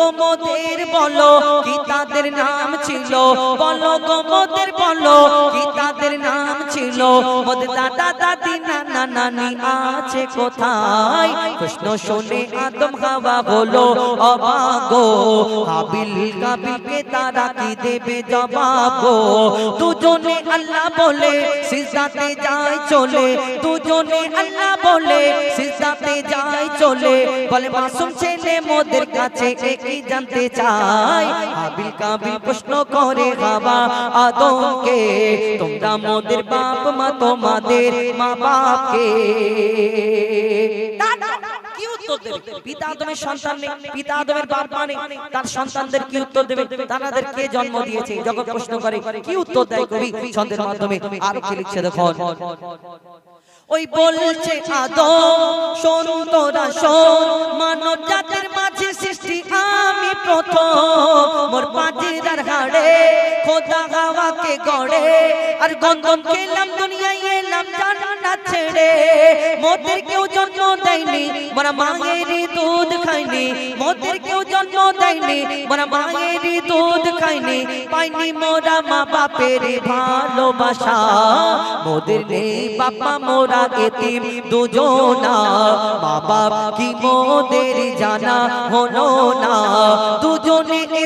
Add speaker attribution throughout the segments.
Speaker 1: গো মোদের বলো, কি তাদের নাম ছিল? বলো গোমদের বলো, কি তাদের নাম ছিল? মোদের দাদা দাদি নানা নানি আছে কোথায়? প্রশ্ন শুনে আদম হাওয়া বলো অবাগো, হাবিল কাবিলকে তারা কি দেবে জবাব? দুজনে আল্লাহ বলে, সিজদাতে যায় চলে। দুজনে আল্লাহ বলে, সিজদাতে যায় চলে। বলে, মাসুম ছেলে মোদের কাছে একই জানতে চাই। হাবিল কাবিল প্রশ্ন করে হাওয়া আদমকে তোমরা মোদের বাপ মা তোমাদের মা বাপকে কি উত্তর দেবে? পিতা আদমের সন্তান নেই, পিতা আদমের বাপ তার সন্তানদের কি উত্তর দেবে? তাদের কে জন্ম দিয়েছে? যখন প্রশ্ন করে, কি উত্তর দেয় কবি ছন্দের মাধ্যমে? আর কি লিখছে দেখো। ওই বলছে আদম, শোন তোরা, শোন, মানব জাতির মাঝে সৃষ্টি, আমি প্রথম। গড়ে, আর গন্ধন খেলাম দুনিয়ায় এলাম জান্নাত ছেড়ে মোদের কেউ জন্ম দেয়নি মোরা মায়েরই দুধ খাইনি মোদের কেউ জন্ম দেয়নি মোরা মায়েরই দুধ খাইনি পাইনি মোরা মা বাপের ভালোবাসা। মোদের নেই বাবা মোরা এতিম দুজনা। মা বাপ কি মোদের জানা হলো না?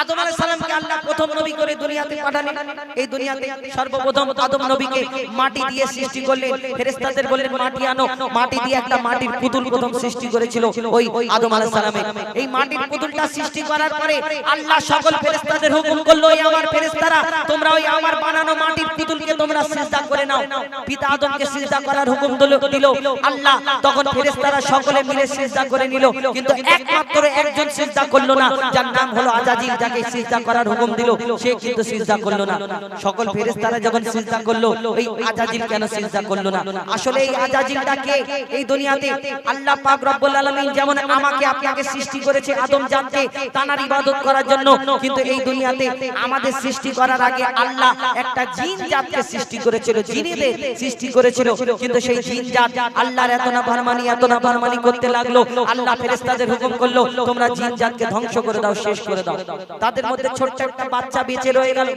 Speaker 1: আদম আলাইহিস সালামকে আল্লাহ প্রথম নবী করে দুনিয়াতে পাঠালেন। এই দুনিয়াতে সর্বপ্রথম আদম নবীকে মাটি দিয়ে সৃষ্টি করলেন। ফেরেশতাদের বললেন, মাটি আনো। মাটি দিয়ে একটা মাটির পুতুল প্রথম সৃষ্টি করেছিল ওই আদম আলাইহিস সালামে। এই মাটির পুতুলটা সৃষ্টি করার পরে আল্লাহ সকল ফেরেশতাদের হুকুম করল এই আমার ফেরেশতারা, তোমরা ওই আমার বানানো মাটির পুতুলকে তোমরা সিজদা করে নাও। পিতা আদমকে সিজদা করার হুকুম দিল আল্লাহ। তখন ফেরেশতারা সকলে মিলে সিজদা করে নিল। কিন্তু একমাত্র একজন সিজদা করল না, যার নাম হলো আজাজিল। যাকে সিজদা করার হুকুম দিল, সে কিন্তু সিজদা করল না। সকল ফেরেশতারা যখন সিজদা করল, এই আজাজিল কেন সিজদা করল না? আসলে এই আজাজিলটা কে? এই দুনিয়াতে আল্লাহ পাক রব্বুল আলামিন যেমন আমাকে, আপনাকে সৃষ্টি করেছে আদম জানতে তানার ইবাদত করার জন্য, কিন্তু এই দুনিয়াতে আমাদের সৃষ্টি করার আগে আল্লাহ একটা জিন জাতকে সৃষ্টি করেছিল, জিনেদের সৃষ্টি করেছিল। কিন্তু সেই জিন জাত আল্লাহর এত না ফারমানি, এত না ফারমানি করতে লাগল। আল্লাহ ফেরেশতাদের হুকুম করল, তোমরা জিন জাতকে ধ্বংস করে দাও, শেষ করে দাও। তাদের মধ্যে ছোট্ট একটা বাচ্চা বেঁচে রয়ে গেল।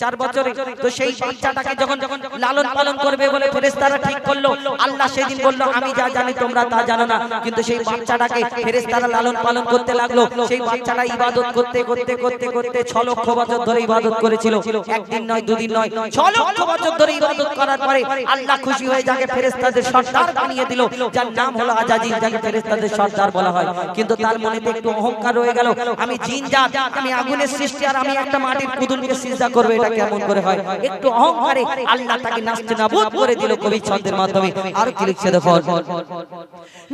Speaker 1: চার বছরে। তো সেই বাচ্চাটাকে যখন যখন লালন পালন করবে বলে ফেরেশতারা ঠিক করল, আল্লাহ সেদিন বলল, আমি যা জানি তোমরা তা জানো না। কিন্তু সেই বাচ্চাটাকে ফেরেশতারা লালন পালন করতে লাগল। সেই বাচ্চাটা ইবাদত করতে করতে করতে করতে ছ লক্ষ বছর ধরে ইবাদত করেছিল। একদিন নয়, দুদিন নয়, ছ লক্ষ বছর ধরে ইবাদত করার পরে আল্লাহ খুশি হয়ে যাকে ফেরেশতাদের সর্দার বানিয়ে দিল, যার নাম হলো আজাজিল, যাকে ফেরেশতাদের সর্দার বলা হয়। কিন্তু তার মনেতে একটু অহংকার রয়ে গেল। আমি জিন জাত আমি আগুনের সৃষ্টি আর আমি একটা মাটির পুতুলকে সিজদা করব এটা কেমন করে হয়? একটু অহংকারে আল্লাহ তাকে নাস্তে নাবুদ করে দিল কবি ছন্দের মাধ্যমে। আর কি লিখছে দেখো?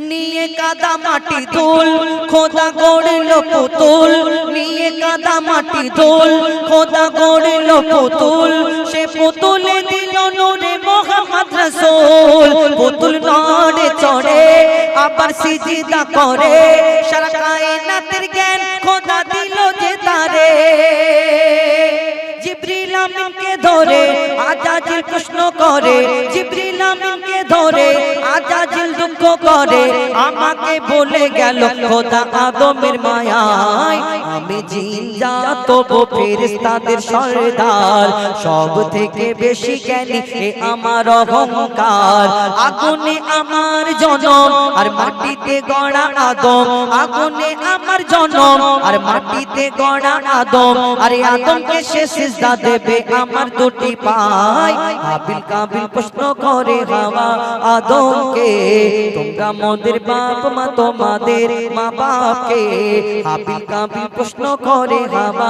Speaker 1: নিয়ে কাদা মাটি তুল খোদা গড়ল পুতুল। নিয়ে কাদা মাটি তুল খোদা গড়ল পুতুল। সে পুতুলে দিল নূরে মোহাম্মদ রাসূল। পুতুল নড়ে আবার সিজদা করে। সারা কায়নাতের জ্ঞান খোদা দিল যে তারে। জিবরিল আমিনকে ধরে আজাজিল প্রশ্ন করে। জিবরিল আমিনকে ধরে আজাজিল দুঃখ করে। আমাকে বলে গেল খোদা আদমের মায়ায়, আমি জিন জাত ফেরেশতাদের সরদার। সব থেকে বেশি জ্ঞানী আমার অহংকার। আগুনে আমার জনম আর মাটিতে গড়া আদম। আগুনে আমার জনম আর মাটিতে গড়া আদম। আদমকে সে দেবে আমার দুটি পায়। কাবিল প্রশ্ন করে হাওয়া আদমকে, তোমরা মোদের বাপ মা তোমাদের মা বাপকে কাবিল প্রশ্ন করে হাওয়া